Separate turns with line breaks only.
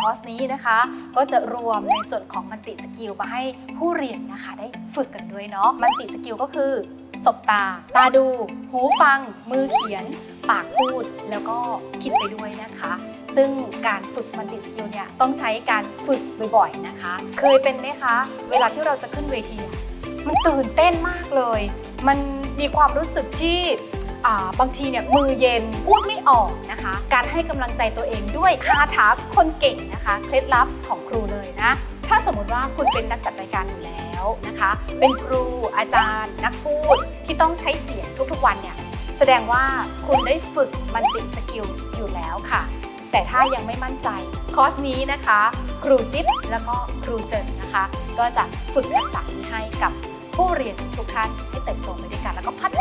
คอร์สนี้นะคะ ก็จะรวมในส่วนของมันติสกิลมาให้ผู้เรียนนะคะ ได้ฝึกกันด้วยเนาะมันติสกิลก็คือสบตา ตาดู หูฟัง มือเขียน ปากพูด แล้วก็คิดไปด้วยนะคะ ซึ่งการฝึกมันติสกิลเนี่ย ต้องใช้การฝึกบ่อยๆนะคะ เคยเป็นไหมคะ เวลาที่เราจะขึ้นเวที มันตื่นเต้นมากเลย มันมีความรู้สึกที่ บางทีเนี่ยมือเย็นพูดไม่ออกนะคะ การให้กำลังใจตัวเองด้วยคาถาคนเก่งนะคะเคล็ดลับของครูเลยนะ ถ้าสมมติว่าคุณเป็นนักจัดรายการอยู่แล้วนะคะ เป็นครูอาจารย์ นักพูดที่ต้องใช้เสียงทุกๆวันเนี่ยแสดงว่าคุณได้ฝึกมันติสกิลอยู่แล้วค่ะ แต่ถ้ายังไม่มั่นใจคอร์สนี้นะคะ ครูจิ๊บแล้วก็ครูเจินนะคะ ก็จะฝึกทักษะนี้ให้กับผู้เรียนทุกท่านให้เติบโตไปด้วยกันแล้วก็พัฒ